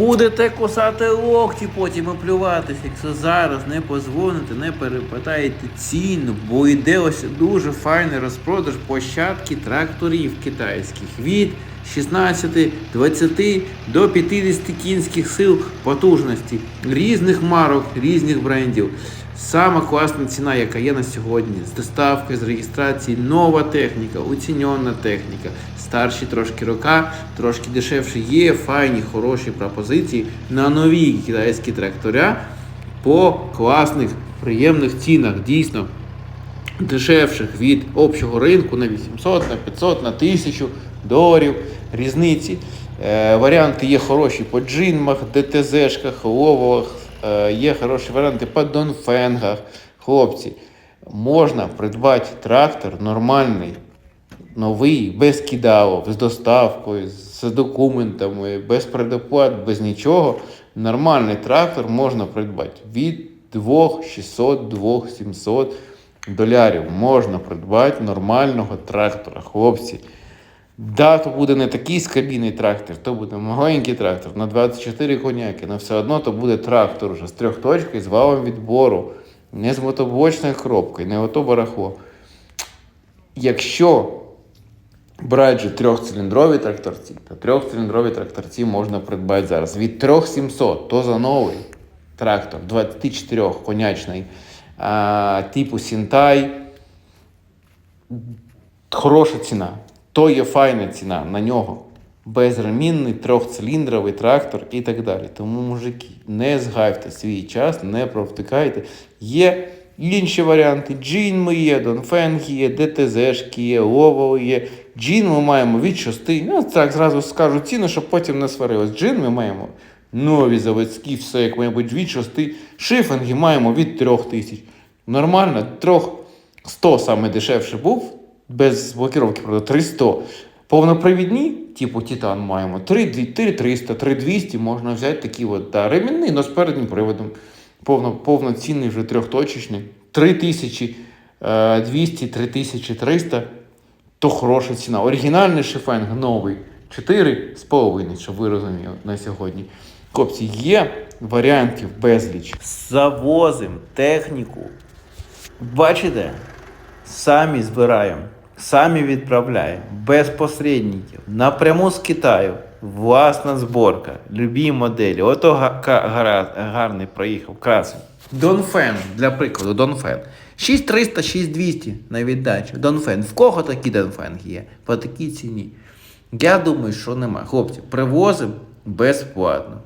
Будете кусати локті потім і плюватися, якщо зараз не позвоните, не перепитаєте ціну, бо йде ось дуже файний розпродаж площадки тракторів китайських від 16, 20 до 50 кінських сил потужності різних марок, різних брендів. Сама класна ціна, яка є на сьогодні, з доставкою, з реєстрації, нова техніка, оцінена техніка, старші трошки рока, трошки дешевше. Є файні, хороші пропозиції на нові китайські тракторя по класних, приємних цінах. Дійсно, дешевших від общого ринку на 800, на 500, на 1000 доларів різниці. Е, варіанти є хороші по джинмах, ДТЗшках, ловах, е, є хороші варіанти по донфенгах. Хлопці, можна придбати трактор нормальний, новий, без кидалов, з доставкою, з документами, без предоплат, без нічого. Нормальний трактор можна придбати від 2600, 2700 долярів. Можна придбати нормального трактора, хлопці. Да, то буде не такий скабійний трактор, то буде маленький трактор на 24 коняки, але все одно то буде трактор вже з трьох точки з валом відбору, не з мотоблочною коробкою, не ото барахло. Якщо брати же трьохциліндрові тракторці, то трьохциліндрові тракторці можна придбати зараз від 3700, то за новий трактор 24 конячний типу Сінтай. Хороша ціна. То є файна ціна на нього. Безремінний трьохциліндровий трактор і так далі. Тому, мужики, не згайвте свій час, не провтикайте. Є інші варіанти. Джин є, Донфенг є, ДТЗшки є, Лово є. Джин ми маємо від 6. Ну, так зразу скажу ціну, щоб потім не сварилось. Джин ми маємо нові заводські, все як має бути від 6. Шифинги маємо від 3 тисяч. Нормально, трьох 100 саме дешевше був, без блокировки, правда, 300. Повнопривідні, типу Титан маємо 3300, 3200 можна взяти такі от, да, ремінний, але з переднім приводом. Повно, повноцінний вже трьохточечний. 3200, 3300 то хороша ціна. Оригінальний шифенг новий 4,5, щоб ви розуміли на сьогодні. Хлопці, є варіантів безліч. Завозимо техніку. Бачите? Самі збираємо, самі відправляємо, без посередників, напряму з Китаю. Власна зборка, любі моделі. Ото гарний проїхав, красень. Донфен, для прикладу, Донфен. 6300, 6200 на віддачу. Донфен. В кого такі Донфен є? По такій ціні. Я думаю, що нема. Хлопці, привозимо безплатно.